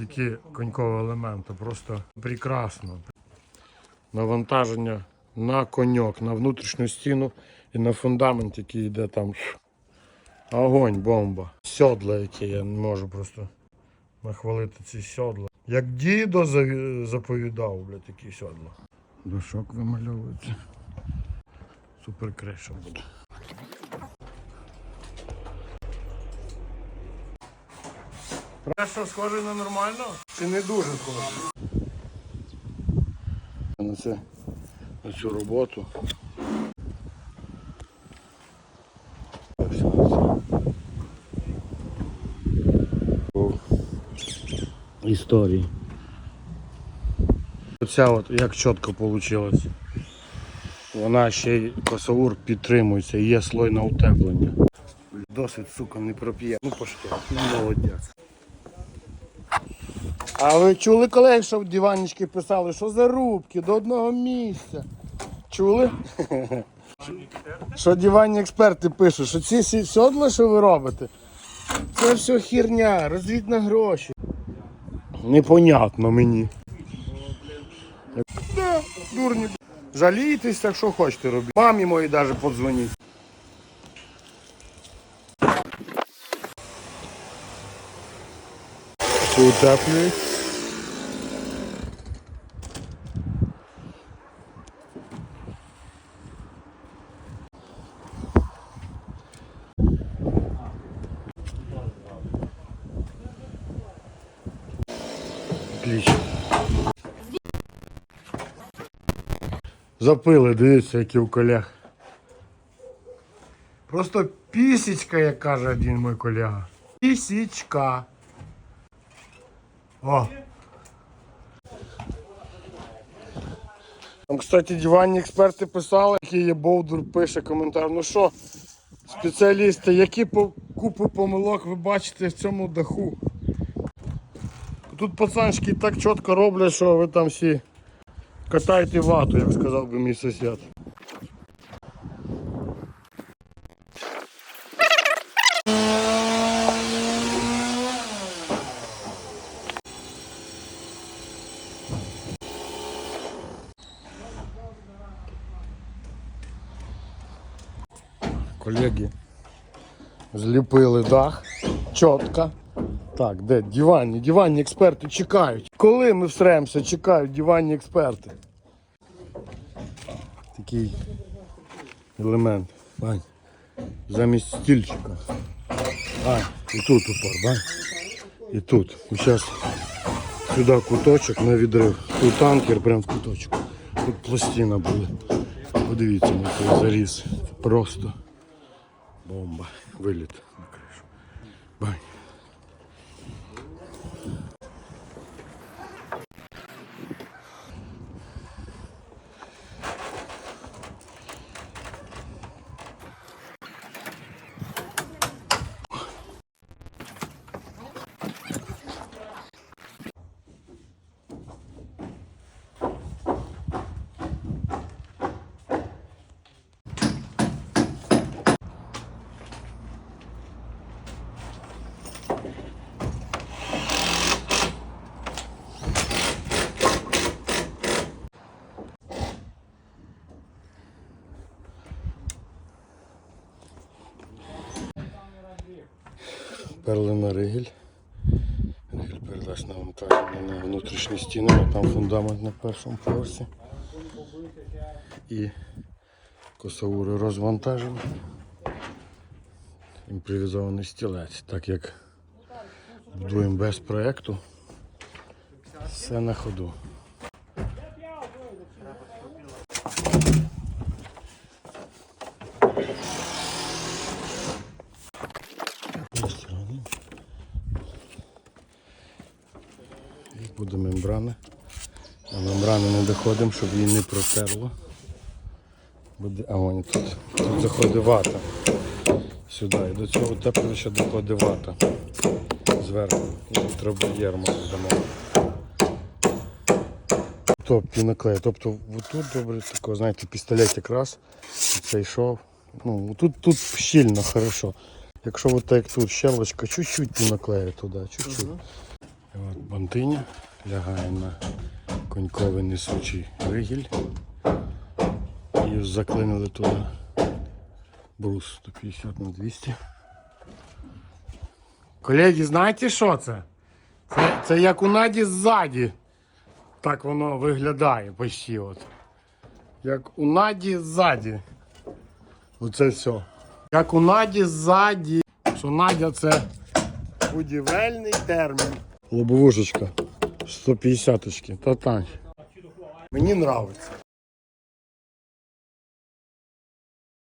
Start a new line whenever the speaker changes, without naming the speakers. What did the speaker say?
такі конькові елементи. Просто прекрасно. Навантаження на коньок, на внутрішню стіну і на фундамент, який йде там. Огонь, бомба. Сьодла, які я не можу просто нахвалити ці сьодла. Як дідо заповідав, блядь, такі сьодла. Дошок вимальовується. Супер криша буде. Преса схоже на нормально? Чи не дуже схоже? На це на цю роботу. Історії. Оця от як чітко вийшло. Вона ще й косаур підтримується, є слой на утеплення. Досить, сука, не проп'є. Ну пошки, ну молодець. А ви чули, колеги, що в диваннички писали, що за рубки до одного місця? Чули? Що диванні експерти пишуть, що ці сьодла, що ви робите, це все херня, розвід на гроші. Непонятно мені. Да, дурні. Жалійтесь, так що хочете робити. Мамі моїй навіть подзвоніть. Утеплюють. Отлично. Запили, дивіться, які у колег. Просто пісічка, як каже один мій колега. Пісічка. О. Там, кстати, диванні експерти писали, який є Бовдур пише коментар. Ну що, спеціалісти, які по- купи помилок ви бачите в цьому даху? Тут пацанчики так чітко роблять, що ви там всі катаєте вату, як сказав би мій сусід. Колеги, зліпили дах чітко. Так, де диванні, диванні експерти чекають. Коли ми всремося, чекають диванні експерти. Такий елемент. Бань. Замість стільчика. А, і тут упор, бань. І тут. І зараз сюди куточок на відрив. Тут танкер прям в куточок. Тут пластина буде. Подивіться цей заріз. Просто бомба. Виліт на кришу. Бань. Перли на ригель. Ригель передасть навантаження на внутрішні стіни, а там фундамент на першому поверсі. І косаури розвантажені. Імпровізований стілець, так як будуємо без проєкту. Все на ходу. Буде мембрана. А мембрани не доходимо, щоб її не протерло. Буде, а вон тут. Тут заходить вата. Сюди. І до цього теплища доходить вата. Зверху. І тут треба єрмо додамо. Тобто наклею. Тобто тут добре такого, знаєте, пістолет якраз. І Цей йшов. Ну, тут, тут щільно, хорошо. Якщо от так тут щелочка, чуть-чуть наклею туди, чуть-чуть. От, Бантиня лягає на коньковий несучий вигіль. І заклинили туди брус 150 на 200. Колеги, знаєте що це? Це, це як у Наді ззаді. Так воно виглядає почти от. Як у Наді ззаді. Оце все. Як у Наді ззаді. Що Надя це будівельний термін. Лобовушечка 150 очки. Та тань. Мені нравиться.